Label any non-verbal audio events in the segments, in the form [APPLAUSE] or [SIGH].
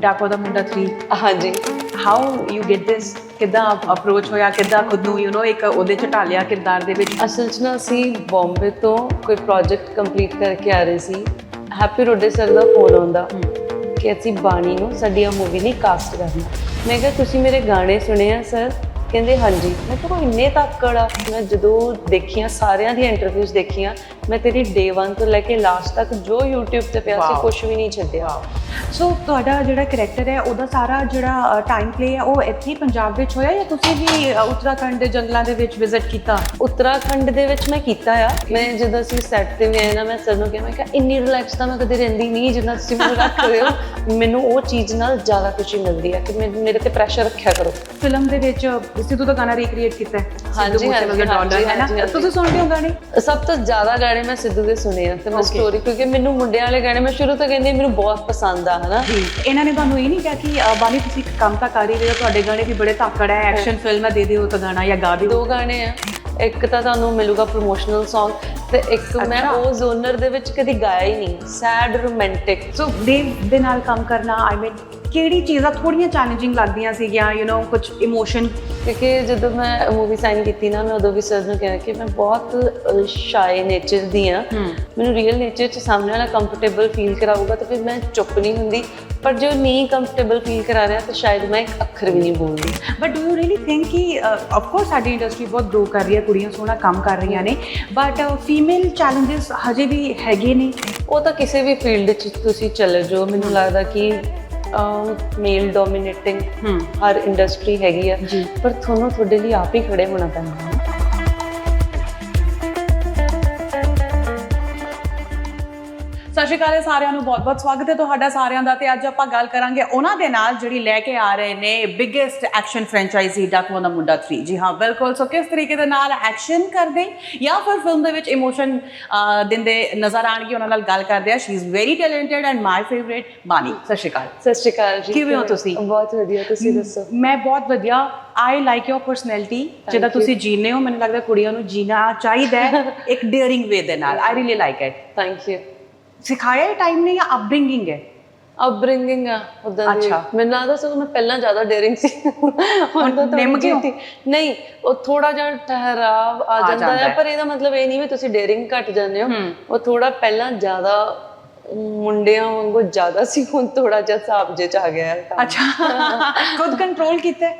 ਡਾਕੋ ਦਾ ਮੁੰਡਾ 3 ਹਾਂਜੀ। How you get ਦਿਸ ਕਿੱਦਾਂ ਅਪਰੋਚ ਹੋਇਆ? ਕਿੱਦਾਂ ਖੁਦ ਨੂੰ ਯੂ نو ਇੱਕ ਉਹਦੇ ਚ ਢਾਲਿਆ ਕਿਰਦਾਰ ਦੇ ਵਿੱਚ? ਅਸਲ 'ਚ ਨਾ ਅਸੀਂ ਬੰਬੇ ਤੋਂ ਕੋਈ ਪ੍ਰੋਜੈਕਟ ਕੰਪਲੀਟ ਕਰਕੇ ਆ ਰਹੇ ਸੀ। ਹੈਪੀ ਰੋਡੇ ਸਰ ਦਾ ਫੋਨ ਆਉਂਦਾ ਕਿ ਅਸੀਂ ਬਾਣੀ ਨੂੰ ਸਾਡੀ ਆ ਮੂਵੀ ਲਈ ਕਾਸਟ ਕਰਨਾ ਮੈਂ ਕਿਹਾ ਤੁਸੀਂ ਮੇਰੇ ਗਾਣੇ ਸੁਣੇ ਆ ਸਰ ਕਹਿੰਦੇ ਹਾਂਜੀ। ਮੈਂ ਕਿਹਾ ਉਹ ਇੰਨੇ ਤੱਕੜ ਆ ਮੈਂ ਜਦੋਂ ਦੇਖੀਆਂ ਸਾਰਿਆਂ ਦੀਆਂ ਇੰਟਰਵਿਊਜ਼ ਦੇਖੀਆਂ ਮੈਂ ਤੇਰੀ ਡੇ 1 ਤੋਂ ਲੈ ਕੇ ਲਾਸਟ ਤੱਕ ਜੋ YouTube ਤੇ ਪਿਆ ਸੀ. ਕੁਝ ਵੀ ਨਹੀਂ ਛੱਡਿਆ। ਸੋ ਤੁਹਾਡਾ ਜਿਹੜਾ ਕੈਰੈਕਟਰ ਹੈ ਉਹਦਾ ਸਾਰਾ ਜਿਹੜਾ ਟਾਈਮ ਪਲੇ ਹੈ ਉਹ ਇੱਥੇ ਪੰਜਾਬ ਵਿੱਚ ਹੋਇਆ ਜਾਂ ਤੁਸੀਂ ਵੀ ਉੱਤਰਾਖੰਡ ਦੇ ਜੰਗਲਾਂ ਦੇ ਵਿੱਚ ਵਿਜ਼ਿਟ ਕੀਤਾ? ਉੱਤਰਾਖੰਡ ਦੇ ਵਿੱਚ ਮੈਂ ਕੀਤਾ ਆ। ਮੈਂ ਜਦੋਂ ਅਸੀਂ ਸੈੱਟ ਤੇ ਆਏ ਨਾ ਮੈਂ ਸਰ ਨੂੰ ਕਿਹਾ ਮੈਂ ਕਿਹਾ ਇੰਨੀ ਰਿਲੈਕਸ ਤਾਂ ਮੈਂ ਕਦੇ ਰਹਿੰਦੀ ਨਹੀਂ ਜਿੰਨਾ ਤੁਸੀਂ ਮੈਨੂੰ ਰੱਖ ਰਹੇ ਹੋ। [LAUGHS] ਮੈਨੂੰ ਉਹ ਚੀਜ਼ ਨਾਲ ਜ਼ਿਆਦਾ ਖੁਸ਼ੀ ਮਿਲਦੀ ਹੈ ਕਿ ਮੇਰੇ ਤੇ ਪ੍ਰੈਸ਼ਰ ਰੱਖਿਆ ਕਰੋ। ਫਿਲਮ ਦੇ ਵਿੱਚ ਸਿੱਧੂ ਦਾ ਗਾਣਾ ਰੀਕ੍ਰੀਏਟ ਕੀਤਾ ਹੈ। ਹਾਂਜੀ, ਡਾਲਰ ਹੈ ਨਾ? ਹਾਂਜੀ। ਤੁਸੀਂ ਸੁਣਦੇ ਹੋ ਗਾਣੇ? ਸਭ ਤੋਂ ਜ਼ਿਆਦਾ ਗਾਣੇ ਮੈਂ ਸਿੱਧੂ ਦੇ ਸੁਣੇ ਆ ਤੇ ਮੈਂ Okay. ਸਟੋਰੀ ਕਿਉਂਕਿ ਮੈਨੂੰ ਮੁੰਡਿਆਂ ਵਾਲੇ ਗਾਣੇ ਮੈਂ ਸ਼ੁਰੂ ਤੋਂ ਕਹਿੰਦੀ ਮੈਨੂੰ ਬਹੁਤ ਪਸੰਦ ਆ ਹਨਾ? ਜੀ ਇਹਨਾਂ ਨੇ ਤੁਹਾਨੂੰ ਇਹ ਨਹੀਂ ਕਿਹਾ ਕਿ ਅ, ਬਾਨੀ ਤੁਸੀਂ ਇੱਕ ਕੰਮ ਤਾਂ ਕਰ ਹੀ ਰਹੇ ਹੋ ਤੁਹਾਡੇ ਗਾਣੇ ਵੀ ਬੜੇ ਤਾਕੜ ਹੈ। ਐਕਸ਼ਨ ਫਿਲਮ ਹੈ ਦੇ ਦਿਓ ਤਾਂ ਗਾਣਾ ਜਾਂ ਗਾ ਦਿਓ। ਦੋ ਗਾਣੇ ਆ। ਇੱਕ ਤਾਂ ਤੁਹਾਨੂੰ ਮਿਲੂਗਾ ਪ੍ਰੋਮੋਸ਼ਨਲ Song ਤੇ ਇੱਕ ਮੈਂ ਅੱਛਾ। ਉਹ ਜ਼ੋਨਰ ਦੇ ਵਿੱਚ ਕਦੀ ਗਾਇਆ ਹੀ ਨਹੀਂ ਸੈਡ ਰੋਮਾਂਟਿਕ ਸੋ ਦੇਵ ਦੇ ਨਾਲ ਕੰਮ ਕਰਨਾ ਆਈ ਮੀਨ ਕਿਹੜੀ ਚੀਜ਼ਾਂ ਥੋੜੀਆਂ ਚੈਲੰਜਿੰਗ ਲੱਗਦੀਆਂ ਸੀਗੀਆਂ ਯੂ نو ਕੁਝ ਇਮੋਸ਼ਨ ਕਿਉਂਕਿ ਜਦੋਂ ਮੈਂ ਮੂਵੀ ਸਾਈਨ ਕੀਤੀ ਨਾ ਮੈਂ ਉਦੋਂ ਵੀ ਸਰ ਨੂੰ ਕਿਹਾ ਕਿ ਮੈਂ ਬਹੁਤ ਸ਼ਾਈ ਨੇਚਰ ਦੀ ਆ। ਮੈਨੂੰ ਰੀਅਲ ਨੇਚਰ ਚ ਸਾਹਮਣੇ ਵਾਲਾ ਕੰਫਰਟੇਬਲ ਫੀਲ ਕਰਾਊਗਾ ਤਾਂ ਫਿਰ ਮੈਂ ਚੁੱਪ ਨਹੀਂ ਹੁੰਦੀ। ਪਰ ਜੋ ਨਹੀਂ ਕੰਫਰਟੇਬਲ ਫੀਲ ਕਰਾ ਰਿਹਾ ਤਾਂ ਸ਼ਾਇਦ ਮੈਂ ਇੱਕ ਅੱਖਰ ਵੀ ਨਹੀਂ ਬੋਲਦੀ। But do you really think ਕਿ ਆਫ ਕੋਰਸ ਸਾਡੀ ਇੰਡਸਟਰੀ ਬਹੁਤ ਗਰੋ ਕਰ ਰਹੀ ਹੈ ਕੁੜੀਆਂ ਸੋਹਣਾ ਕੰਮ ਕਰ ਰਹੀਆਂ ਨੇ। ਬਟ ਫੀਮੇਲ ਚੈਲੰਜਸ ਹਜੇ ਵੀ ਹੈਗੇ ਨੇ। ਉਹ ਤਾਂ ਕਿਸੇ ਵੀ ਫੀਲਡ 'ਚ ਤੁਸੀਂ ਚਲੇ ਜਾਓ। ਮੈਨੂੰ ਲੱਗਦਾ ਕਿ ਮੇਲ ਡੋਮਿਨੇਟਿੰਗ ਹਰ ਇੰਡਸਟਰੀ ਹੈਗੀ ਆ। ਪਰ ਤੁਹਾਨੂੰ ਤੁਹਾਡੇ ਲਈ ਆਪ ਹੀ ਖੜੇ ਹੋਣਾ ਪੈਂਦਾ ਹੈ ਸ਼੍ਰੀ ਅਕਾਲ ਸਾਰਿਆਂ ਨੂੰ ਬਹੁਤ-ਬਹੁਤ ਸਵਾਗਤ ਹੈ ਤੁਹਾਡਾ ਸਾਰਿਆਂ ਦਾ ਤੇ ਅੱਜ ਆਪਾਂ ਗੱਲ ਕਰਾਂਗੇ ਉਹਨਾਂ ਦੇ ਨਾਲ ਜਿਹੜੀ ਲੈ ਕੇ ਆ ਰਹੇ ਨੇ ਬਿਗੇਸਟ ਐਕਸ਼ਨ ਫਰੈਂਚਾਈਜ਼ੀ ਡਾਕੂਆਂ ਦਾ ਮੁੰਡਾ 3 ਜੀ ਹਾਂ ਬਿਲਕੁਲ। ਸੋ ਕਿਸ ਤਰੀਕੇ ਦੇ ਨਾਲ ਐਕਸ਼ਨ ਕਰਦੇ ਜਾਂ ਫਿਰ ਫਿਲਮ ਦੇ ਵਿੱਚ ਇਮੋਸ਼ਨ ਦਿੰਦੇ ਨਜ਼ਰ ਆਣਗੇ ਉਹਨਾਂ ਨਾਲ ਗੱਲ ਕਰਦੇ ਆ। She is very talented and my favourite Bani ਸਤਿ ਸ਼੍ਰੀ ਅਕਾਲ। ਸਤਿ ਸ਼੍ਰੀ ਅਕਾਲ ਜੀ। ਕਿਵੇਂ ਹੋ ਤੁਸੀਂ? ਬਹੁਤ ਵਧੀਆ ਤੁਸੀਂ ਦੱਸੋ? ਮੈਂ ਬਹੁਤ ਵਧੀਆ। ਆਈ ਲਾਈਕ ਯੋਰ ਪਰਸਨੈਲਿਟੀ ਜਿਹਦਾ. ਤੁਸੀਂ ਜੀਨੇ ਹੋ ਮੈਨੂੰ ਲੱਗਦਾ ਕੁੜੀਆਂ ਨੂੰ ਜੀਣਾ ਚਾਹੀਦਾ [LAUGHS] ਇੱਕ ਡੇਅਰਿੰਗ ਵੇ ਦੇ ਨਾਲ। I really like it thank you ਸਿਖਾਇਆ ਹੀ ਟਾਈਮ ਨਹੀਂ ਜਾਂ ਅਪਬ੍ਰਿੰਗਿੰਗ ਹੈ ਅਪਬ੍ਰਿੰਗਿੰਗ ਆ ਉਦਾਂ ਦੀ ਅੱਛਾ। ਮੈਨੂੰ ਲੱਗਦਾ ਸਗੋਂ ਮੈਂ ਪਹਿਲਾਂ ਜ਼ਿਆਦਾ ਡੇਰਿੰਗ ਸੀ ਹੁਣ ਤਾਂ ਨਿੰਮ ਥੋੜ੍ਹੀ? ਜਿਹੀ ਠੀਕ- ਨਹੀਂ ਉਹ ਥੋੜਾ ਜਿਹਾ ਠਹਿਰਾਵ ਆ ਜਾਂਦਾ ਜਾਂਦਾ ਹੈ ਹੈ। ਪਰ ਇਹਦਾ ਮਤਲਬ ਇਹ ਨਹੀਂ ਵੀ ਤੁਸੀਂ ਡੇਰਿੰਗ ਘਟ ਜਾਂਦੇ ਹੋ ਹੂੰ। ਉਹ ਥੋੜਾ ਪਹਿਲਾਂ ਜ਼ਿਆਦਾ ਮੁੰਡਿਆਂ ਵਾਂਗੂ ਜ਼ਿਆਦਾ ਸੀ ਹੁਣ ਥੋੜਾ ਜਿਹਾ ਹਿਸਾਬ ਜੇ ਚ ਆ ਗਿਆ ਹੈ ਅੱਛਾ ਖੁਦ ਕੰਟਰੋਲ ਕੀਤਾ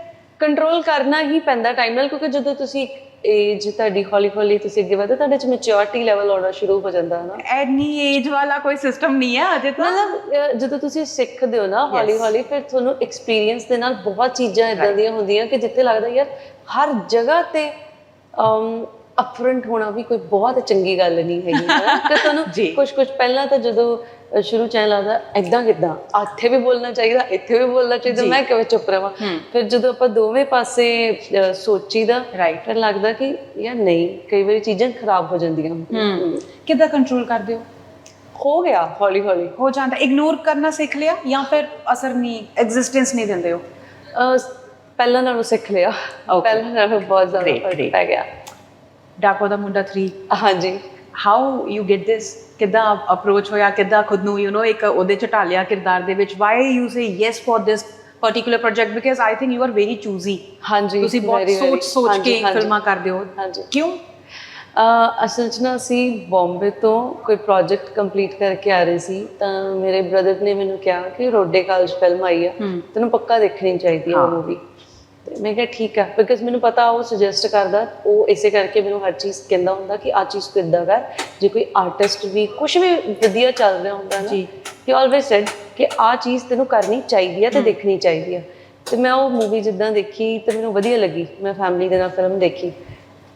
ਕੰਟਰੋਲ ਕਰਨਾ ਹੀ ਪੈਂਦਾ ਟਾਈਮ ਨਾਲ ਕਿਉਂਕਿ ਜਦੋਂ ਤੁਸੀਂ ਏਜ ਤੁਹਾਡੀ ਹੌਲੀ ਹੌਲੀ ਤੁਸੀਂ ਅੱਗੇ ਵਧੋ ਤੁਹਾਡੇ ਚ ਮੈਚੁਰਿਟੀ ਲੈਵਲ ਆਉਣਾ ਸ਼ੁਰੂ ਹੋ ਜਾਂਦਾ ਹੈ ਨਾ? ਐਨੀ ਏਜ ਵਾਲਾ ਕੋਈ ਸਿਸਟਮ ਨਹੀਂ ਹੈ ਅਜੇ ਤਾਂ। ਮਤਲਬ ਅਹ, ਜਦੋਂ ਤੁਸੀਂ ਸਿੱਖਦੇ ਹੋ ਨਾ ਹੌਲੀ ਹੌਲੀ ਫਿਰ ਤੁਹਾਨੂੰ ਐਕਸਪੀਰੀਅੰਸ ਦੇ ਨਾਲ ਬਹੁਤ ਚੀਜ਼ਾਂ ਇਦਾਂ ਦੀਆਂ ਹੁੰਦੀਆਂ ਕਿ ਜਿੱਥੇ ਲੱਗਦਾ ਯਾਰ ਹਰ ਜਗ੍ਹਾ ਤੇ ਅਮ ਅਪਰੈਂਟ ਹੋਣਾ ਵੀ ਕੋਈ ਬਹੁਤ ਚੰਗੀ ਗੱਲ ਨਹੀਂ ਹੈਗੀ ਹੈ [LAUGHS] ਕਿ ਤੁਹਾਨੂੰ ਜੀ। ਕੁਝ ਕੁਝ ਪਹਿਲਾਂ ਤਾਂ ਜਦੋਂ ਸ਼ੁਰੂ ਚ ਐਂ ਲੱਗਦਾ ਐਦਾਂ ਕਿਦਾਂ? ਇੱਥੇ ਵੀ ਬੋਲਣਾ ਚਾਹੀਦਾ ਇੱਥੇ ਵੀ ਬੋਲਣਾ ਚਾਹੀਦਾ ਮੈਂ ਕਿਵੇਂ ਚੁੱਪ ਰਵਾਂ? ਫਿਰ ਜਦੋਂ ਆਪਾਂ ਦੋਵੇਂ ਪਾਸੇ ਸੋਚੀਦਾ. ਫਿਰ ਲੱਗਦਾ ਕਿ ਯਾਰ ਨਹੀਂ ਕਈ ਵਾਰੀ ਚੀਜ਼ਾਂ ਖਰਾਬ ਹੋ ਜਾਂਦੀਆਂ। ਕਿੱਦਾਂ ਕੰਟਰੋਲ ਕਰਦੇ ਹੋ? ਹੋ ਗਿਆ ਹੌਲੀ ਹੌਲੀ। ਹੋ ਜਾਂਦਾ। ਇਗਨੋਰ ਕਰਨਾ ਸਿੱਖ ਲਿਆ ਜਾਂ ਫਿਰ ਅਸਰ ਨਹੀਂ ਐਗਜ਼ਿਸਟੈਂਸ ਨਹੀਂ ਦਿੰਦੇ ਹੋ ਪਹਿਲਾਂ ਨਾਲੋਂ ਸਿੱਖ ਲਿਆ. ਪਹਿਲਾਂ ਨਾਲੋਂ ਬਹੁਤ ਜ਼ਿਆਦਾ ਫ਼ਰਕ. ਪੈ ਗਿਆ। ਡਾਕੋ ਦਾ ਮੁੰਡਾ 3 ਹਾਂਜੀ। ਹਾਊ ਯੂ ਗੈਟ ਦਿਸ ਕਿੱਦਾਂ ਅਪਰੋਚ ਹੋਇਆ ਕਿੱਦਾਂ ਖੁਦ ਨੂੰ ਯੂ نو ਇੱਕ ਉਹਦੇ ਚ ਢਾਲਿਆ ਕਿਰਦਾਰ ਦੇ ਵਿੱਚ। Why you say yes for this particular project because I think you are very choosy ਹਾਂਜੀ ਤੁਸੀਂ ਬਹੁਤ ਸੋਚ ਸੋਚ ਕੇ ਫਿਲਮਾਂ ਕਰਦੇ ਹੋ। ਕਿਉਂ? ਅਸਲ ਚ ਨਾ ਸੀ ਬੰਬੇ ਤੋਂ ਕੋਈ ਪ੍ਰੋਜੈਕਟ ਕੰਪਲੀਟ ਕਰਕੇ ਆ ਰਹੇ ਸੀ ਤਾਂ ਮੇਰੇ ਬ੍ਰਦਰ ਨੇ ਮੈਨੂੰ ਕਿਹਾ ਕਿ ਰੋਡੇ ਕਾਲਜ ਫਿਲਮ ਆਈ ਆ। ਤੈਨੂੰ ਪੱਕਾ ਦੇਖਣੀ ਚਾਹੀਦੀ ਹੈ। ਮੂਵੀ ਤੇ ਮੈਂ ਕਿਹਾ ਠੀਕ ਆ ਬਿਕਾਜ਼ ਮੈਨੂੰ ਪਤਾ ਉਹ ਸੁਜੈਸਟ ਕਰਦਾ ਉਹ ਇਸੇ ਕਰਕੇ ਮੈਨੂੰ ਹਰ ਚੀਜ਼ ਕਹਿੰਦਾ ਹੁੰਦਾ ਕਿ ਆ ਚੀਜ਼ ਤੂੰ ਇਦਾਂ ਕਰ ਜੇ ਕੋਈ ਆਰਟਿਸਟ ਵੀ ਕੁਝ ਵੀ ਵਧੀਆ ਚੱਲ ਰਿਹਾ ਹੁੰਦਾ ਨਾ ਜੀ। ਹੀ ਆਲਵੇਸ ਸੈਡ ਕਿ ਆ ਚੀਜ਼ ਤੈਨੂੰ ਕਰਨੀ ਚਾਹੀਦੀ ਆ ਤੇ ਦੇਖਣੀ ਚਾਹੀਦੀ ਆ। ਤੇ ਮੈਂ ਉਹ ਮੂਵੀ ਜਿੱਦਾਂ ਦੇਖੀ ਤੇ ਮੈਨੂੰ ਵਧੀਆ ਲੱਗੀ ਮੈਂ ਫੈਮਿਲੀ ਦੇ ਨਾਲ ਫਿਲਮ ਦੇਖੀ।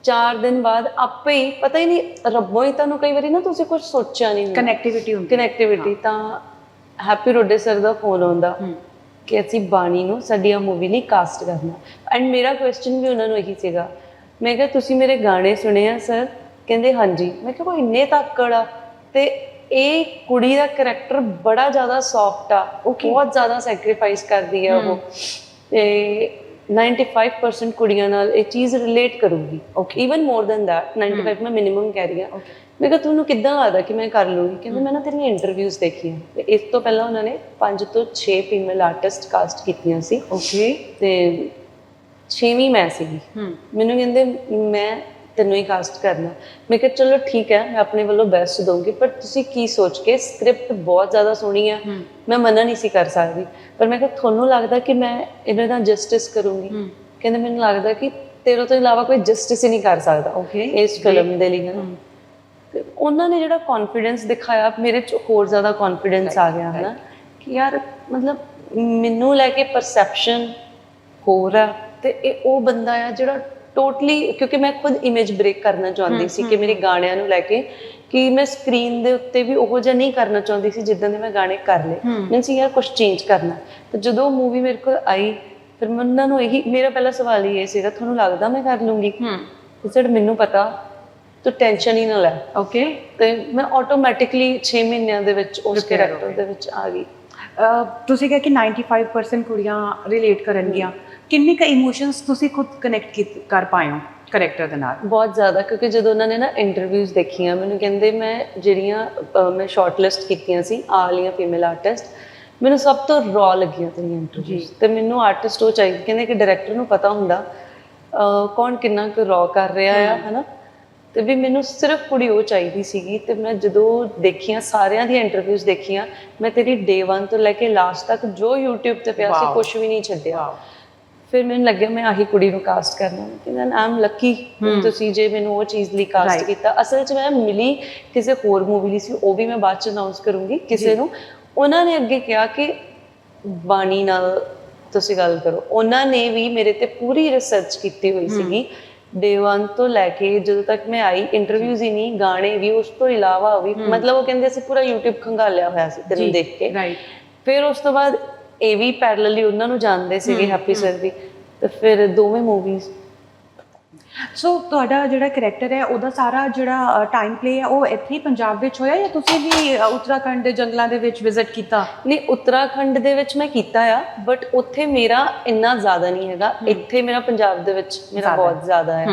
ਚਾਰ ਦਿਨ ਬਾਅਦ ਆਪੇ ਹੀ ਪਤਾ ਹੀ ਨਹੀਂ ਰੱਬੋਂ ਹੀ ਤੁਹਾਨੂੰ ਕਈ ਵਾਰੀ ਨਾ ਤੁਸੀਂ ਕੁਝ ਸੋਚਿਆ ਨਹੀਂ ਕਨੈਕਟੀਵਿਟੀ ਹੁੰਦੀ ਕਨੈਕਟੀਵਿਟੀ ਤਾਂ ਹੈਪੀ ਰੋਡੇ ਸਰ ਦਾ ਫੋਨ ਆਉਂਦਾ। ਕਿ ਅਸੀਂ ਬਾਣੀ ਨੂੰ ਸਾਡੀ ਆ ਮੂਵੀ ਲਈ ਕਾਸਟ ਕਰਨਾ। ਐਂਡ ਮੇਰਾ ਕੁਐਸਚਨ ਵੀ ਉਹਨਾਂ ਨੂੰ ਇਹੀ ਸੀਗਾ। ਮੈਂ ਕਿਹਾ ਤੁਸੀਂ ਮੇਰੇ ਗਾਣੇ ਸੁਣੇ ਆ ਸਰ ਕਹਿੰਦੇ ਹਾਂਜੀ। ਮੈਂ ਕਿਹਾ ਉਹ ਇੰਨੇ ਤਾਕੜ ਆ। ਤੇ ਇਹ ਕੁੜੀ ਦਾ ਕਰੈਕਟਰ ਬੜਾ ਜ਼ਿਆਦਾ ਸੌਫਟ ਆ। ਉਹ ਬਹੁਤ ਜ਼ਿਆਦਾ ਸੈਕਰੀਫਾਈਸ ਕਰਦੀ ਆ ਉਹ। ਤੇ 95% ਕੁੜੀਆਂ ਨਾਲ ਇਹ ਚੀਜ਼ ਰਿਲੇਟ ਕਰੂਗੀ। Okay even more than that 95 ਮੈਂ ਮਿਨੀਮਮ ਕਹਿ ਰਹੀ ਹਾਂ। ਮੈਂ ਕਿਹਾ ਤੁਹਾਨੂੰ ਕਿੱਦਾਂ ਲੱਗਦਾ ਕਿ ਮੈਂ ਕਰ ਲੂੰਗੀ ਕਹਿੰਦੇ ਮੈਂ ਨਾ ਤੇਰੀਆਂ ਇੰਟਰਵਿਊਜ਼ ਦੇਖੀਆਂ। ਤੇ ਇਸ ਤੋਂ ਪਹਿਲਾਂ ਉਹਨਾਂ ਨੇ 5 ਤੋਂ 6 ਫੀਮੇਲ ਆਰਟਿਸਟ ਕਾਸਟ ਕੀਤੀਆਂ ਸੀ। ਓਕੇ ਤੇ ਛੇਵੀਂ ਮੈਂ ਸੀਗੀ। ਮੈਨੂੰ ਕਹਿੰਦੇ ਮੈਂ ਤੈਨੂੰ ਹੀ ਕਾਸਟ ਕਰਨਾ। ਮੈਂ ਕਿਹਾ ਚਲੋ ਠੀਕ ਹੈ ਮੈਂ ਆਪਣੇ ਵੱਲੋਂ ਬੈਸਟ ਦਊਂਗੀ ਪਰ ਤੁਸੀਂ ਕੀ ਸੋਚ ਕੇ ਸਕ੍ਰਿਪਟ ਬਹੁਤ ਜ਼ਿਆਦਾ ਸੋਹਣੀ ਹੈ। ਮੈਂ ਮਨਾ ਨਹੀਂ ਸੀ ਕਰ ਸਕਦੀ। ਪਰ ਮੈਂ ਕਿਹਾ ਤੁਹਾਨੂੰ ਲੱਗਦਾ ਕਿ ਮੈਂ ਇਹਨਾਂ ਦਾ ਜਸਟਿਸ ਕਰੂੰਗੀ? ਕਹਿੰਦੇ ਮੈਨੂੰ ਲੱਗਦਾ ਕਿ ਤੇਰੇ ਤੋਂ ਇਲਾਵਾ ਕੋਈ ਜਸਟਿਸ ਹੀ ਨਹੀਂ ਕਰ ਸਕਦਾ Okay, ਇਸ ਫਿਲਮ ਦੇ ਲਈ ਹੈ। ਨਾ ਉਹਨਾਂ ਨੇ ਜਿਹੜਾ ਕੌਨਫੀਡੈਂਸ ਦਿਖਾਇਆ ਮੇਰੇ ਚ ਹੋਰ ਜ਼ਿਆਦਾ ਕੌਨਫੀਡੈਂਸ ਆ ਗਿਆ ਹੈ ਨਾ ਕਿ ਯਾਰ ਮਤਲਬ ਮੈਨੂੰ ਲੈ ਕੇ ਪਰਸੈਪਸ਼ਨ ਹੋਰ ਆ ਤੇ ਇਹ ਉਹ ਬੰਦਾ ਆ ਜਿਹੜਾ ਟੋਟਲੀ ਕਿਉਂਕਿ ਮੈਂ ਖੁਦ ਇਮੇਜ ਬ੍ਰੇਕ ਕਰਨਾ ਚਾਹੁੰਦੀ ਸੀ ਕਿ ਮੇਰੇ ਗਾਣਿਆਂ ਨੂੰ ਲੈ ਕੇ ਕਿ ਮੈਂ ਸਕਰੀਨ ਦੇ ਉੱਤੇ ਵੀ ਉਹੋ ਜਿਹਾ ਨਹੀਂ ਕਰਨਾ ਚਾਹੁੰਦੀ ਸੀ ਜਿੱਦਾਂ ਦੇ ਮੈਂ ਗਾਣੇ ਕਰ ਲਏ। ਮੈਂ ਸੀ ਯਾਰ ਕੁਝ ਚੇਂਜ ਕਰਨਾ। ਤੇ ਜਦੋਂ ਮੂਵੀ ਮੇਰੇ ਕੋਲ ਆਈ ਫਿਰ ਮੈਂ ਉਹਨਾਂ ਨੂੰ ਇਹੀ ਮੇਰਾ ਪਹਿਲਾ ਸਵਾਲ ਹੀ ਇਹ ਸੀਗਾ ਤੁਹਾਨੂੰ ਲੱਗਦਾ ਮੈਂ ਕਰ ਲੂੰਗੀ? ਹੂੰ ਸਰ ਮੈਨੂੰ ਪਤਾ ਤੂੰ ਟੈਨਸ਼ਨ ਹੀ ਨਾ ਲੈ ਓਕੇ ਤੇ ਮੈਂ ਆਟੋਮੈਟਿਕਲੀ 6 ਮਹੀਨਿਆਂ ਦੇ ਵਿੱਚ ਉਸ ਕੈਰੈਕਟਰ ਦੇ ਵਿੱਚ ਆ ਗਈ। ਤੁਸੀਂ ਕਿਹਾ ਕਿ 95% ਕੁੜੀਆਂ ਰਿਲੇਟ ਕਰਨਗੀਆਂ। ਕਿੰਨੇ ਕ ਇਮੋਸ਼ਨਸ ਤੁਸੀਂ ਖੁਦ ਕਨੈਕਟ ਕਰ ਪਾਏ ਹੋ ਕੈਰੈਕਟਰ ਦੇ ਨਾਲ? ਬਹੁਤ ਜ਼ਿਆਦਾ ਕਿਉਂਕਿ ਜਦੋਂ ਉਹਨਾਂ ਨੇ ਨਾ ਇੰਟਰਵਿਊਜ਼ ਦੇਖੀਆਂ ਮੈਨੂੰ ਕਹਿੰਦੇ ਮੈਂ ਜਿਹੜੀਆਂ ਮੈਂ ਸ਼ਾਰਟਲਿਸਟ ਕੀਤੀਆਂ ਸੀ ਆ ਵਾਲੀਆਂ ਫੀਮੇਲ ਆਰਟਿਸਟ ਮੈਨੂੰ ਸਭ ਤੋਂ ਰॉ ਲੱਗੀਆਂ ਤੇਰੀਆਂ ਇੰਟਰਵਿਊਜ਼ ਤੇ ਮੈਨੂੰ ਆਰਟਿਸਟ ਉਹ ਚਾਹੀਦੀ ਕਹਿੰਦੇ ਕਿ ਡਾਇਰੈਕਟਰ ਨੂੰ ਪਤਾ ਹੁੰਦਾ ਕੌਣ ਕਿੰਨਾ ਕੁ ਰॉ ਕਰ ਰਿਹਾ ਆ ਹਨਾ? ਤੇ ਵੀ ਮੈਨੂੰ ਸਿਰਫ ਕੁੜੀ ਉਹ ਚਾਹੀਦੀ ਸੀਗੀ ਤੇ ਮੈਂ ਜਦੋਂ ਦੇਖੀਆਂ ਸਾਰਿਆਂ ਦੀਆਂ ਇੰਟਰਵਿਊਜ਼ ਦੇਖੀਆਂ ਮੈਂ ਤੇਰੀ ਡੇ 1 ਤੋਂ ਲੈ ਕੇ ਲਾਸਟ ਤੱਕ ਜੋ YouTube ਤੇ ਪਿਆ ਸੀ. ਕੁਝ ਵੀ ਨਹੀਂ ਛੱਡਿਆ। ਫਿਰ ਮੈਨੂੰ ਲੱਗਿਆ ਮੈਂ ਆਹੀ ਕੁੜੀ ਨੂੰ ਕਾਸਟ ਕਰਨਾ ਕਿ ਆਈ ਐਮ ਲੱਕੀ ਤੁਸੀਂ ਜੇ ਮੈਨੂੰ ਉਹ ਚੀਜ਼ ਲਈ ਕਾਸਟ. ਕੀਤਾ। ਅਸਲ 'ਚ ਮੈਂ ਮਿਲੀ ਕਿਸੇ ਹੋਰ ਮੂਵੀ ਲਈ ਸੀ ਉਹ ਵੀ ਮੈਂ ਬਾਅਦ 'ਚ ਅਨਾਉਂਸ ਕਰੂੰਗੀ ਕਿਸੇ ਨੂੰ। ਉਹਨਾਂ ਨੇ ਅੱਗੇ ਕਿਹਾ ਕਿ ਬਾਣੀ ਨਾਲ ਤੁਸੀਂ ਗੱਲ ਕਰੋ। ਉਹਨਾਂ ਨੇ ਵੀ ਮੇਰੇ ਤੇ ਪੂਰੀ ਰਿਸਰਚ ਕੀਤੀ ਹੋਈ ਸੀਗੀ। 1 ਤੋਂ ਲੈ ਕੇ ਜਦੋਂ ਤੱਕ ਮੈਂ ਆਈ ਇੰਟਰਵਿਊਜ਼ ਹੀ ਨਹੀਂ ਗਾਣੇ ਵੀ ਉਸ ਤੋਂ ਇਲਾਵਾ ਵੀ ਮਤਲਬ ਉਹ ਕਹਿੰਦੇ ਸੀ ਪੂਰਾ YouTube ਖੰਗਾਲਿਆ ਹੋਇਆ ਸੀ ਤੈਨੂੰ ਦੇਖ ਕੇ। ਰਾਈਟ ਫਿਰ ਉਸ ਤੋਂ ਬਾਅਦ ਇਹ ਵੀ ਪੈਰਲਲੀ ਉਹਨਾਂ ਨੂੰ ਜਾਣਦੇ ਸੀਗੇ ਹੈਪੀ ਸਰ ਵੀ। ਤੇ ਫਿਰ ਦੋਵੇਂ ਮੂਵੀਜ਼ ਸੋ ਤੁਹਾਡਾ ਜਿਹੜਾ ਕੈਰੈਕਟਰ ਹੈ ਉਹਦਾ ਸਾਰਾ ਜਿਹੜਾ ਟਾਈਮ ਪਲੇ ਹੈ ਉਹ ਇੱਥੇ ਹੀ ਪੰਜਾਬ ਵਿੱਚ ਹੋਇਆ ਜਾਂ ਤੁਸੀਂ ਵੀ ਉੱਤਰਾਖੰਡ ਦੇ ਜੰਗਲਾਂ ਦੇ ਵਿੱਚ ਵਿਜ਼ਿਟ ਕੀਤਾ? ਨਹੀਂ ਉੱਤਰਾਖੰਡ ਦੇ ਵਿੱਚ ਮੈਂ ਕੀਤਾ ਆ ਬਟ ਉੱਥੇ ਮੇਰਾ ਇੰਨਾ ਜ਼ਿਆਦਾ ਨਹੀਂ ਹੈਗਾ। ਇੱਥੇ ਮੇਰਾ ਪੰਜਾਬ ਦੇ ਵਿੱਚ ਮੇਰਾ। ਬਹੁਤ ਜ਼ਿਆਦਾ ਹੈ।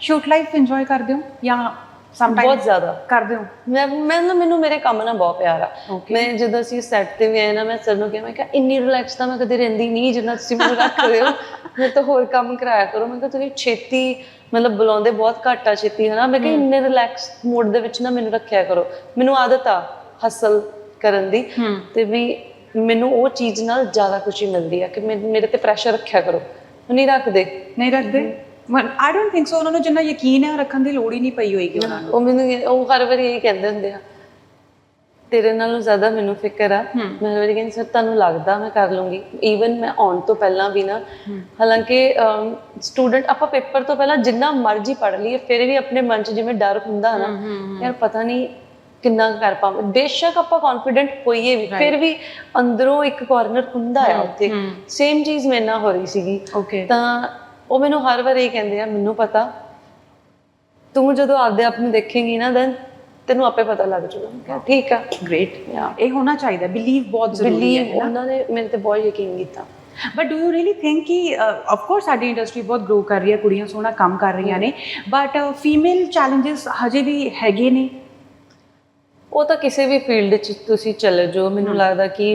ਸ਼ੂਟ ਲਾਈਫ ਇੰਜੋਏ ਕਰਦੇ ਹੋ ਜਾਂ ਸਮ ਬਹੁਤ ਜ਼ਿਆਦਾ। ਕਰਦੇ ਹੋ। ਮੈਂ ਮੈਂ ਨਾ ਮੈਨੂੰ ਮੇਰੇ ਕੰਮ ਨਾਲ ਬਹੁਤ ਪਿਆਰ ਆ. ਮੈਂ ਜਦੋਂ ਅਸੀਂ ਸੈੱਟ ਤੇ ਵੀ ਆਏ ਨਾ ਮੈਂ ਸਰ ਨੂੰ ਕਿਹਾ ਮੈਂ ਕਿਹਾ ਇੰਨੀ ਰਿਲੈਕਸ ਤਾਂ ਮੈਂ ਕਦੇ ਰਹਿੰਦੀ ਨਹੀਂ ਜਿੰਨਾ ਤੁਸੀਂ ਮੈਨੂੰ ਰੱਖਦੇ ਹੋ। [LAUGHS] ਮੈਂ ਤਾਂ ਹੋਰ ਕੰਮ ਕਰਾਇਆ ਕਰੋ। ਮੈਂ ਕਿਹਾ ਤੁਸੀਂ ਛੇਤੀ ਮਤਲਬ ਬੁਲਾਉਂਦੇ ਬਹੁਤ ਘੱਟ ਆ ਛੇਤੀ ਹਨਾ? ਮੈਂ ਕਿਹਾ ਇੰਨੇ ਰਿਲੈਕਸ ਮੂਡ ਦੇ ਵਿੱਚ ਨਾ ਮੈਨੂੰ ਰੱਖਿਆ ਕਰੋ। ਮੈਨੂੰ ਆਦਤ ਆ ਹਸਲ ਕਰਨ ਦੀ ਤੇ ਵੀ ਮੈਨੂੰ ਉਹ ਚੀਜ਼ ਨਾਲ ਜ਼ਿਆਦਾ ਖੁਸ਼ੀ ਮਿਲਦੀ ਆ ਕਿ ਮੇਰੇ ਤੇ ਪ੍ਰੈਸ਼ਰ ਰੱਖਿਆ ਕਰੋ। ਨਹੀਂ ਰੱਖਦੇ। ਨਹੀਂ ਰੱਖਦੇ? ਆਈ ਡੋਨਟ ਥਿੰਕ ਸੋ ਉਹਨਾਂ ਨੂੰ ਜਿੰਨਾ ਯਕੀਨ ਹੈ ਰੱਖਣ ਦੀ ਲੋੜ ਹੀ ਨਹੀਂ ਪਈ ਹੋਏਗੀ ਉਹਨਾਂ ਨੂੰ। ਉਹ ਮੈਨੂੰ ਉਹ ਹਰ ਵਾਰੀ ਇਹੀ ਕਹਿੰਦੇ ਹੁੰਦੇ ਆ ਤੇਰੇ ਨਾਲੋਂ ਜ਼ਿਆਦਾ ਮੈਨੂੰ ਫਿਕਰ ਆ। ਮੈਂ ਹਰ ਵਾਰੀ ਕਹਿੰਦੀ ਸਰ ਤੁਹਾਨੂੰ ਲੱਗਦਾ ਮੈਂ ਕਰ ਲੂੰਗੀ। ਈਵਨ ਮੈਂ ਆਉਣ ਤੋਂ ਪਹਿਲਾਂ ਵੀ ਨਾ ਹਾਲਾਂਕਿ ਸਟੂਡੈਂਟ ਆਪਾਂ ਪੇਪਰ ਤੋਂ ਪਹਿਲਾਂ ਜਿੰਨਾ ਮਰਜ਼ੀ ਪੜ੍ਹ ਲਈਏ ਫਿਰ ਵੀ ਆਪਣੇ ਮਨ 'ਚ ਜਿਵੇਂ ਡਰ ਹੁੰਦਾ ਨਾ ਯਾਰ ਪਤਾ ਨਹੀਂ ਕਿੰਨਾ ਕਰ ਪਾਵਾਂ। ਬੇਸ਼ੱਕ ਆਪਾਂ ਕੌਨਫੀਡੈਂਟ ਹੋਈਏ ਵੀ ਫਿਰ ਵੀ ਅੰਦਰੋਂ ਇੱਕ ਕਾਰਨਰ ਹੁੰਦਾ ਆ ਉੱਥੇ। ਸੇਮ ਚੀਜ਼ ਮੇਰੇ ਨਾਲ ਹੋ ਰਹੀ ਸੀਗੀ। ਤਾਂ ਉਹ ਮੈਨੂੰ ਹਰ ਵਾਰ ਇਹ ਕਹਿੰਦੇ ਆ ਮੈਨੂੰ ਪਤਾ। ਤੂੰ ਜਦੋਂ ਆਪਦੇ ਆਪ ਨੂੰ ਦੇਖੇਂਗੀ ਨਾ ਦੈਨ ਤੈਨੂੰ ਆਪੇ ਪਤਾ ਲੱਗ ਜਾਊਗਾ। ਮੈਂ ਕਿਹਾ ਠੀਕ ਆ। Great Yeah. ਇਹ ਹੋਣਾ ਚਾਹੀਦਾ। ਬਿਲੀਵ ਬਹੁਤ ਜ਼ਰੂਰੀ ਹੈ ਬਿਲੀਵ ਉਹਨਾਂ ਨੇ ਮੇਰੇ ਤੇ ਬਹੁਤ ਯਕੀਨ ਕੀਤਾ। But do you really think ਕਿ ਆਫ ਕੋਰਸ ਸਾਡੀ ਇੰਡਸਟਰੀ ਬਹੁਤ ਗਰੋ ਕਰ ਰਹੀ ਹੈ ਕੁੜੀਆਂ ਸੋਹਣਾ ਕੰਮ ਕਰ ਰਹੀਆਂ ਨੇ ਬਟ ਫੀਮੇਲ ਚੈਲੰਜਸ ਹਜੇ ਵੀ ਹੈਗੇ ਨੇ? ਉਹ ਤਾਂ ਕਿਸੇ ਵੀ ਫੀਲਡ 'ਚ ਤੁਸੀਂ ਚਲੇ ਜਾਓ। ਮੈਨੂੰ ਲੱਗਦਾ ਕਿ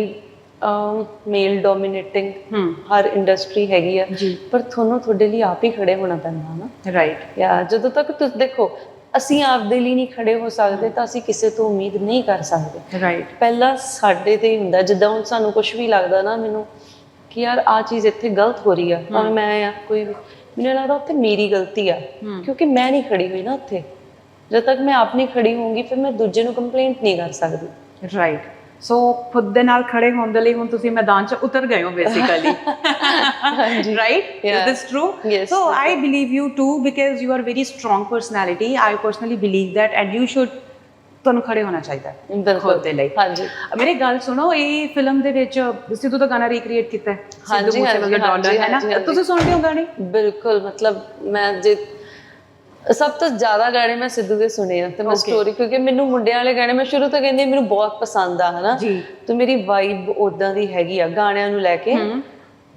ਮੇਲ ਡੋਮਿਨੇਟਿੰਗ ਹਰ ਇੰਡਸਟਰੀ ਹੈਗੀ ਆ। ਪਰ ਤੁਹਾਨੂੰ ਤੁਹਾਡੇ ਲਈ ਆਪ ਹੀ ਖੜੇ ਹੋਣਾ ਪੈਂਦਾ ਨਾ। ਰਾਈਟ ਯਾ ਜਦੋਂ ਤੱਕ ਤੁਸੀਂ ਦੇਖੋ ਅਸੀਂ ਆਪਦੇ ਲਈ ਨਹੀਂ ਖੜੇ ਹੋ ਸਕਦੇ ਤਾਂ ਅਸੀਂ ਕਿਸੇ ਤੋਂ ਉਮੀਦ ਨਹੀਂ ਕਰ ਸਕਦੇ। ਰਾਈਟ ਪਹਿਲਾਂ ਸਾਡੇ ਤੇ ਹੀ ਹੁੰਦਾ ਜਿੱਦਾਂ ਹੁਣ ਸਾਨੂੰ ਕੁਝ ਵੀ ਲੱਗਦਾ ਨਾ ਮੈਨੂੰ ਕਿ ਯਾਰ ਆ ਚੀਜ਼ ਇੱਥੇ ਗਲਤ ਹੋ ਰਹੀ ਆ ਭਾਵੇਂ ਮੈਂ ਆ ਕੋਈ ਮੈਨੂੰ ਲੱਗਦਾ ਉੱਥੇ ਮੇਰੀ ਗਲਤੀ ਆ ਕਿਉਂਕਿ ਮੈਂ ਨਹੀਂ ਖੜੀ ਹੋਈ ਨਾ ਉੱਥੇ। ਜਦ ਤੱਕ ਮੈਂ ਆਪ ਨਹੀਂ ਖੜੀ ਹੋਊਂਗੀ ਫਿਰ ਮੈਂ ਦੂਜੇ ਨੂੰ ਕੰਪਲੇਂਟ ਨਹੀਂ ਕਰ ਸਕਦੀ। ਰਾਈਟ ਸੋ ਖੁਦ ਦੇ ਨਾਲ ਖੜੇ ਹੋਣ ਦੇ ਲਈ ਹੁਣ ਤੁਸੀਂ ਮੈਦਾਨ 'ਚ ਉਤਰ ਗਏ ਹੋ basically [LAUGHS] is this true? Yes. so i believe you too because you are very strong personality. I personally believe that and you should ਤੁਹਾਨੂੰ ਖੜੇ ਹੋਣਾ ਚਾਹੀਦਾ ਹੈ ਖੁਦ ਦੇ ਲਈ। ਹਾਂਜੀ। ਮੇਰੀ ਗੱਲ ਸੁਣੋ ਇਹ ਫਿਲਮ ਦੇ ਵਿੱਚ ਸਿੱਧੂ ਦਾ ਗਾਣਾ ਰੀਕ੍ਰੀਏਟ ਕੀਤਾ ਹੈ। ਹਾਂਜੀ, ਸਿੱਧੂ ਮੂਸੇਵਾਲੇ ਹਾਂਜੀ, ਦਾ ਡਾਲਰ ਹੈ ਹਾਂਜੀ, ਨਾ ਹਾਂਜੀ। ਤੁਸੀਂ ਸੁਣਦੇ ਹੋ ਗਾਣੇ? ਬਿਲਕੁਲ ਮਤਲਬ ਮੈਂ ਜੇ ਸਭ ਤੋਂ ਜ਼ਿਆਦਾ ਗਾਣੇ ਮੈਂ ਸਿੱਧੂ ਦੇ ਸੁਣੇ ਆ ਤੇ ਮੈਂ ਸਟੋਰੀ ਕਿਉਂਕਿ ਮੈਨੂੰ ਮੁੰਡਿਆਂ ਵਾਲੇ ਗਾਣੇ ਮੈਂ ਸ਼ੁਰੂ ਤੋਂ ਕਹਿੰਦੀ ਮੈਨੂੰ ਬਹੁਤ ਪਸੰਦ ਆ ਹਨਾ। ਤੇ ਮੇਰੀ ਵਾਈਬ ਉਦਾਂ ਦੀ ਹੈਗੀ ਆ ਗਾਣਿਆਂ ਨੂੰ ਲੈ ਕੇ।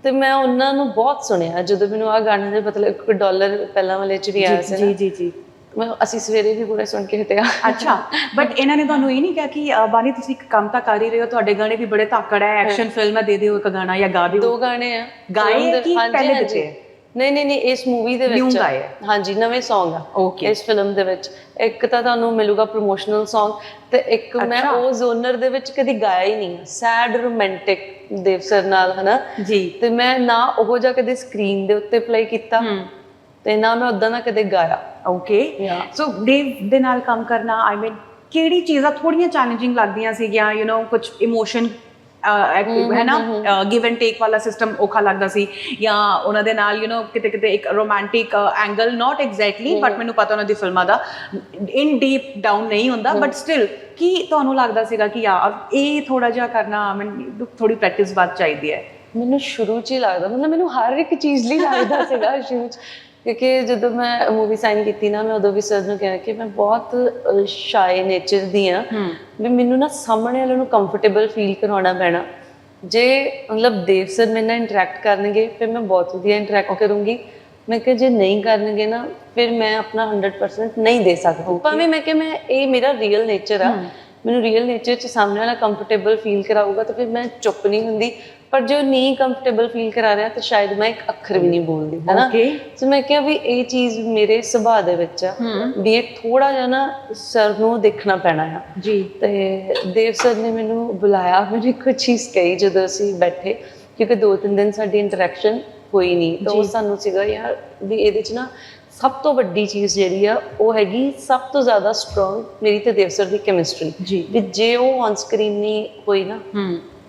ਤੇ ਮੈਂ ਉਹਨਾਂ ਨੂੰ ਬਹੁਤ ਸੁਣਿਆ ਜਦੋਂ ਮੈਨੂੰ ਆ ਗਾਣੇ ਦੇ ਮਤਲਬ ਇੱਕ ਡਾਲਰ ਪਹਿਲਾਂ ਵਾਲੇ ਚ ਵੀ ਆਇਆ ਸੀ ਜੀ ਜੀ ਜੀ ਮੈਂ ਅਸੀਂ ਸਵੇਰੇ ਵੀ ਪੂਰੇ ਸੁਣ ਕੇ ਹਟਿਆ ਅੱਛਾ ਬਟ ਇਹਨਾਂ ਨੇ ਤੁਹਾਨੂੰ ਇਹ ਨਹੀਂ ਕਿਹਾ ਕਿ ਬਾਨੀ ਤੁਸੀਂ ਇੱਕ ਕੰਮ ਤਾਂ ਕਰ ਹੀ ਰਹੇ ਹੋ ਤੁਹਾਡੇ ਗਾਣੇ ਵੀ ਬੜੇ ਧਾਕੜ ਹੈ। ਐਕਸ਼ਨ ਫਿਲਮ ਹੈ ਦੇ ਦਿਓ ਇੱਕ ਗਾਣਾ ਜਾਂ ਗਾ ਦਿਓ। ਦੋ ਗਾਣੇ ਆ। ਗਾਏ ਕਿ ਪਹਿਲੇ। ਦਿੱਤੇ? ਨਹੀਂ ਨਹੀਂ ਨਹੀਂ ਇਸ ਮੂਵੀ ਦੇ ਵਿੱਚ ਗਾਏ? ਹਾਂਜੀ ਨਵੇਂ Song ਆ Okay. ਇਸ ਫਿਲਮ ਦੇ ਵਿੱਚ ਇੱਕ ਤਾਂ ਤੁਹਾਨੂੰ ਮਿਲੂਗਾ ਪ੍ਰੋਮੋਸ਼ਨਲ Song ਤੇ ਇੱਕ ਮੈਂ। ਉਹ ਜ਼ੋਨਰ ਦੇ ਵਿੱਚ ਕਦੀ ਗਾਇਆ ਹੀ ਨਹੀਂ ਸੈਡ ਰੋਮਾਂਟਿਕ ਦੇਵ ਸਰ ਨਾਲ ਹਨਾ ਜੀ ਤੇ ਮੈਂ ਨਾ ਉਹ ਜਾ ਕਦੇ ਸਕਰੀਨ ਦੇ ਉੱਤੇ ਪਲੇ ਕੀਤਾ ਤੇ ਨਾ ਮੈਂ ਉਦਾਂ ਦਾ ਕਦੇ ਗਾਇਆ ਓਕੇ. ਸੋ ਦੇਵ ਦੇ ਨਾਲ ਕੰਮ ਕਰਨਾ ਆਈ ਮੀਨ ਕਿਹੜੀ ਚੀਜ਼ਾਂ ਥੋੜੀਆਂ ਚੈਲੰਜਿੰਗ ਲੱਗਦੀਆਂ ਸੀਗੀਆਂ ਯੂ نو ਕੁਝ ਇਮੋਸ਼ਨ ਹੈ ਨਾ? ਗਿਵ ਐਂਡ ਟੇਕ ਵਾਲਾ ਸਿਸਟਮ ਔਖਾ ਲੱਗਦਾ ਸੀ ਜਾਂ ਉਹਨਾਂ ਦੇ ਨਾਲ ਯੂ نو ਕਿਤੇ ਕਿਤੇ ਇੱਕ romantic angle not exactly but ਮੈਨੂੰ ਪਤਾ ਉਹਨਾਂ ਦੀ ਫਿਲਮਾਂ ਦਾ ਇਨ ਡੀਪ ਡਾਊਨ ਨਹੀਂ ਹੁੰਦਾ ਬਟ ਸਟਿਲ ਕੀ ਤੁਹਾਨੂੰ ਲੱਗਦਾ ਸੀਗਾ ਕਿ ਯਾਰ ਇਹ ਥੋੜਾ ਜਿਹਾ ਕਰਨਾ ਮੈਨੂੰ ਥੋੜੀ ਪ੍ਰੈਕਟਿਸ ਬਾਅਦ ਚਾਹੀਦੀ ਹੈ? ਮੈਨੂੰ ਸ਼ੁਰੂ 'ਚ ਹੀ ਲੱਗਦਾ ਮਤਲਬ ਮੈਨੂੰ ਹਰ ਇੱਕ ਚੀਜ਼ ਲਈ ਲੱਗਦਾ ਸੀਗਾ ਸ਼ੁਰੂ 'ਚ। ਕਿਉਂਕਿ ਜਦੋਂ ਮੈਂ ਮੂਵੀ ਸਾਈਨ ਕੀਤੀ ਨਾ ਮੈਂ ਉਦੋਂ ਵੀ ਸਰ ਨੂੰ ਕਿਹਾ ਕਿ ਮੈਂ ਬਹੁਤ ਸ਼ਾਏ ਨੇਚਰ ਦੀ ਆ ਵੀ ਮੈਨੂੰ ਨਾ ਸਾਹਮਣੇ ਵਾਲੇ ਨੂੰ ਕੰਫਰਟੇਬਲ ਫੀਲ ਕਰਾਉਣਾ ਪੈਣਾ। ਜੇ ਮਤਲਬ ਦੇਵ ਸਰ ਮੇਰੇ ਨਾਲ ਇੰਟਰੈਕਟ ਕਰਨਗੇ ਫਿਰ ਮੈਂ ਬਹੁਤ ਵਧੀਆ ਇੰਟਰੈਕਟ ਕਰੂੰਗੀ। ਮੈਂ ਕਿਹਾ ਜੇ ਨਹੀਂ ਕਰਨਗੇ ਨਾ ਫਿਰ ਮੈਂ ਆਪਣਾ 100% ਨਹੀਂ ਦੇ ਸਕਦੀ। ਭਾਵੇਂ ਮੈਂ ਕਿ ਮੈਂ ਇਹ ਮੇਰਾ ਰੀਅਲ ਨੇਚਰ ਆ। ਮੈਨੂੰ ਰੀਅਲ ਨੇਚਰ ਚ ਸਾਹਮਣੇ ਵਾਲਾ ਕੰਫਰਟੇਬਲ ਫੀਲ ਕਰਾਊਗਾ ਤਾਂ ਫਿਰ ਮੈਂ ਚੁੱਪ ਨਹੀਂ ਹੁੰਦੀ। ਪਰ ਜੋ ਨਹੀਂ ਕੰਫਰਟੇਬਲ ਫੀਲ ਕਰਾ ਰਿਹਾ ਤਾਂ ਸ਼ਾਇਦ ਮੈਂ ਇੱਕ ਅੱਖਰ ਵੀ ਨਹੀਂ ਬੋਲਦੀ ਹੈ ਨਾ. ਸੋ ਮੈਂ ਕਿਹਾ ਵੀ ਇਹ ਚੀਜ਼ ਮੇਰੇ ਸੁਭਾਅ ਦੇ ਵਿੱਚ ਆ ਵੀ ਇਹ ਥੋੜਾ ਜਿਹਾ ਨਾ ਸਰ ਨੂੰ ਦੇਖਣਾ ਪੈਣਾ ਆ। ਜੀ। ਤੇ ਦੇਵ ਸਰ ਨੇ ਮੈਨੂੰ ਬੁਲਾਇਆ ਮੈਨੂੰ ਕੁਝ ਚੀਜ਼ ਕਹੀ ਜਦੋਂ ਅਸੀਂ ਬੈਠੇ ਕਿਉਂਕਿ ਦੋ ਤਿੰਨ ਦਿਨ ਸਾਡੀ ਇੰਟਰੈਕਸ਼ਨ ਹੋਈ ਨਹੀਂ। ਤਾਂ ਉਹ ਸਾਨੂੰ ਸੀਗਾ ਯਾਰ ਵੀ ਇਹਦੇ ਚ ਨਾ ਸਭ ਤੋਂ ਵੱਡੀ ਚੀਜ਼ ਜਿਹੜੀ ਆ ਉਹ ਹੈਗੀ ਸਭ ਤੋਂ ਜ਼ਿਆਦਾ ਸਟਰੋਂਗ ਮੇਰੀ ਤੇ ਦੇਵ ਸਰ ਦੀ ਕੈਮਿਸਟਰੀ ਜੀ। ਵੀ ਜੇ ਉਹ ਔਨ ਸਕਰੀਨ ਨਹੀਂ ਹੋਈ ਨਾ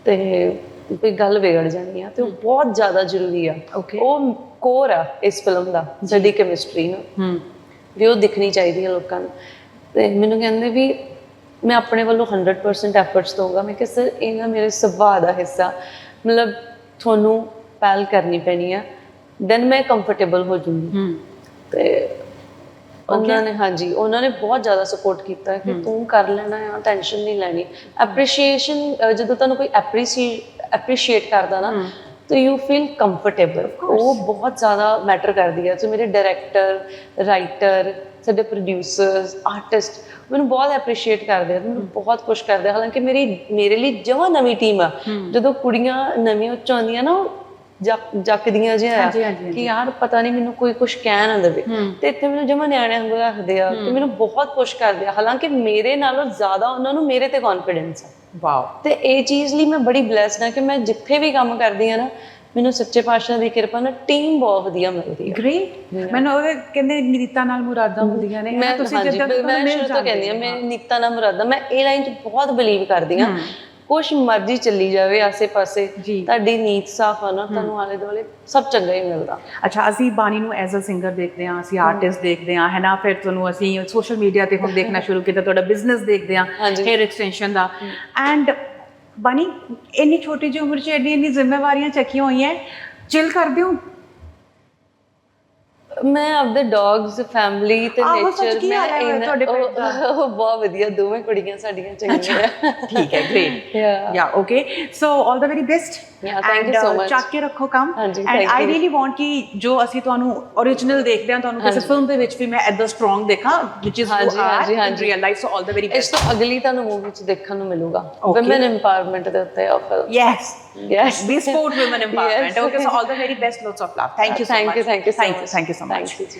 ਤੇ ਕੋਈ ਗੱਲ ਵਿਗੜ ਜਾਣੀ ਆ ਤੇ ਉਹ ਬਹੁਤ ਜ਼ਿਆਦਾ ਜ਼ਰੂਰੀ ਆ। Okay. ਉਹ ਕੋਰ ਆ ਇਸ ਫਿਲਮ ਦਾ ਸਾਡੀ ਕੈਮਿਸਟਰੀ ਨੂੰ। ਵੀ ਉਹ ਦਿਖਣੀ ਚਾਹੀਦੀ ਹੈ ਲੋਕਾਂ ਨੂੰ। ਤੇ ਮੈਨੂੰ ਕਹਿੰਦੇ ਵੀ ਮੈਂ ਆਪਣੇ ਵੱਲੋਂ 100% ਐਫਰਟਸ ਦਊਂਗਾ। ਮੈਂ ਕਿਹਾ ਸਰ ਇਹ ਨਾ ਮੇਰੇ ਸੁਭਾਅ ਦਾ ਹਿੱਸਾ। ਮਤਲਬ ਤੁਹਾਨੂੰ ਪਹਿਲ ਕਰਨੀ ਪੈਣੀ ਆ। ਦੈਨ ਮੈਂ ਕੰਫਰਟੇਬਲ ਹੋ ਜੂੰਗੀ ਤੇ ਉਹਨਾਂ ਨੇ ਹਾਂਜੀ ਉਹਨਾਂ ਨੇ ਬਹੁਤ ਜ਼ਿਆਦਾ ਸਪੋਰਟ ਕੀਤਾ ਕਿ ਤੂੰ ਕਰ ਲੈਣਾ ਆ ਟੈਨਸ਼ਨ ਨਹੀਂ ਲੈਣੀ। ਐਪਰੀਸ਼ੀਏਸ਼ਨ ਜਦੋਂ ਤੁਹਾਨੂੰ ਕੋਈ ਐਪਰੀਸ਼ੀਏਟ ਐਪਰੀਸ਼ੀਏਟ ਕਰਦਾ ਨਾ ਤਾਂ ਯੂ ਫੀਲ ਕੰਫਰਟੇਬਲ ਉਹ ਬਹੁਤ ਜ਼ਿਆਦਾ ਮੈਟਰ ਕਰਦੀ ਹੈ ਸੋ ਮੇਰੇ ਡਾਇਰੈਕਟਰ ਰਾਈਟਰ ਸਾਡੇ ਪ੍ਰੋਡਿਊਸਰਸ ਆਰਟਿਸਟ ਮੈਨੂੰ ਬਹੁਤ ਐਪਰੀਸ਼ੀਏਟ ਕਰਦੇ ਆ। ਮੈਨੂੰ ਬਹੁਤ ਖੁਸ਼ ਕਰਦੇ ਹਾਲਾਂਕਿ ਮੇਰੀ ਮੇਰੇ ਲਈ ਜਮਾਂ ਨਵੀਂ ਟੀਮ ਆ। ਜਦੋਂ ਕੁੜੀਆਂ ਨਵੀਆਂ ਉੱਚ ਆਉਂਦੀਆਂ ਨਾ ਜੱਕਦੀਆਂ ਜਿਹਾ ਕਿ ਯਾਰ ਪਤਾ ਨਹੀਂ ਮੈਨੂੰ ਕੋਈ ਕੁਝ ਕਹਿ ਨਾ ਦੇਵੇ। ਤੇ ਇੱਥੇ ਮੈਨੂੰ ਜਮਾ ਨਿਆਣਿਆਂ ਵਾਂਗੂ ਰੱਖਦੇ ਆ ਤੇ ਮੈਨੂੰ ਬਹੁਤ ਖੁਸ਼ ਕਰਦੇ ਆ। ਹਾਲਾਂਕਿ ਮੇਰੇ ਨਾਲੋਂ ਜ਼ਿਆਦਾ ਉਹਨਾਂ ਨੂੰ ਮੇਰੇ ਤੇ ਕੌਨਫੀਡੈਂਸ ਆ। ਵਾਓ। ਤੇ ਇਹ ਚੀਜ਼ ਲਈ ਮੈਂ ਬੜੀ ਬlesed ਆ ਕਿ ਮੈਂ ਜਿੱਥੇ ਵੀ ਕੰਮ ਕਰਦੀ ਆ ਨਾ ਮੈਨੂੰ ਸੱਚੇ ਪਾਤਸ਼ਾਹ ਦੀ ਕਿਰਪਾ ਨਾਲ ਟੀਮ ਬਹੁਤ ਵਧੀਆ ਮਿਲਦੀ ਆ। ਗ੍ਰੇਟ ਮੈਨੂੰ ਉਹ ਕਹਿੰਦੇ ਨੀਤਾ ਨਾਲ ਮੁਰਾਦਾਂ ਹੁੰਦੀਆਂ ਨੇ। ਮੈਂ ਤੁਸੀਂ ਜਿੱਦਾਂ ਮੈਂ ਸ਼ੁਰੂ ਤੋਂ ਕਹਿੰਦੀ ਆ ਮੈਂ ਨੀਤਾ ਨਾਲ ਮੁਰਾਦਾ ਮੈਂ ਇਹ ਲਾਈਨ 'ਚ ਬਹੁਤ ਬਲੀਵ ਕਰਦੀ ਆ ਕੁਛ ਮਰਜ਼ੀ ਚੱਲੀ ਜਾਵੇ ਆਸੇ-ਪਾਸੇ ਜੀ। ਤੁਹਾਡੀ ਨੀਤ ਸਾਫ਼ ਆ ਨਾ ਤੁਹਾਨੂੰ ਆਲੇ ਦੁਆਲੇ ਸਭ ਚੰਗਾ ਹੀ ਮਿਲਦਾ। ਅੱਛਾ ਅਸੀਂ ਬਾਣੀ ਨੂੰ ਐਜ਼ ਅ ਸਿੰਗਰ ਦੇਖਦੇ ਹਾਂ ਅਸੀਂ ਆਰਟਿਸਟ ਦੇਖਦੇ ਹਾਂ ਹੈ ਨਾ? ਫਿਰ ਤੁਹਾਨੂੰ ਅਸੀਂ ਸੋਸ਼ਲ ਮੀਡੀਆ ਤੇ ਹੁਣ ਦੇਖਣਾ ਸ਼ੁਰੂ ਕੀਤਾ ਤੁਹਾਡਾ ਬਿਜ਼ਨਸ ਦੇਖਦੇ ਹਾਂ ਹਾਂਜੀ। Hair extension the. ਐਂਡ ਬਾਣੀ ਇੰਨੀ ਛੋਟੀ ਜਿਹੀ ਉਮਰ 'ਚ ਇੰਨੀ ਇੰਨੀ ਜ਼ਿੰਮੇਵਾਰੀਆਂ ਚੱਕੀਆਂ ਹੋਈਆਂ ਚਿਲ ਕਰਦੇ ਹੋ? ਮੈਂ ਆਪਦੇ ਡੌਗਸ ਫੈਮਿਲੀ ਤੇ ਆਹੋ, ਸੱਚ ਨੇਚਰ ਕੀ ਮੈਂ ਹਾਲ ਹੈ ਇਹਨਾਂ- ਤੁਹਾਡੇ pet ਉਹ- ਉਹ ਬਹੁਤ ਵਧੀਆ ਦੋਵੇਂ ਕੁੜੀਆਂ ਸਾਡੀਆਂ ਚੰਗੀਆਂ। ਠੀਕ ਹੈ great Yeah. Yeah okay so 올 the very best Yeah, thank you so much. ਚੱਕ ਕੇ ਰੱਖੋ ਕੰਮ। ਹਾਂਜੀ, thank I you. Really want ਕਿ ਜੋ ਅਸੀਂ ਤੁਹਾਨੂੰ origignal ਦੇਖਦੇ ਹਾਂ ਤੁਹਾਨੂੰ ਕਿਸੇ ਫਿਲਮ ਦੇ ਵਿੱਚ ਵੀ ਮੈਂ ਐਦਾਂ ਸਟਰੋਂਗ ਦੇਖਾਂ which is ਹਾਂਜੀ, are ਹਾਂਜੀ, in ਹਾਂਜੀ। real life. So all the very ਇਸ best ਤੋਂ ਅਗਲੀ ਤੁਹਾਨੂੰ ਮੂਵੀ 'ਚ ਦੇਖਣ ਨੂੰ ਮਿਲੂਗਾ। Okay. empowerment ਦੇ ਉੱਤੇ ਆ film yes Yes. we support women [LAUGHS] empowerment Yes. okay so all the very best lots of love thank you so Thank much you, thank you so thank much. you thank you so much Thank you ਜੀ।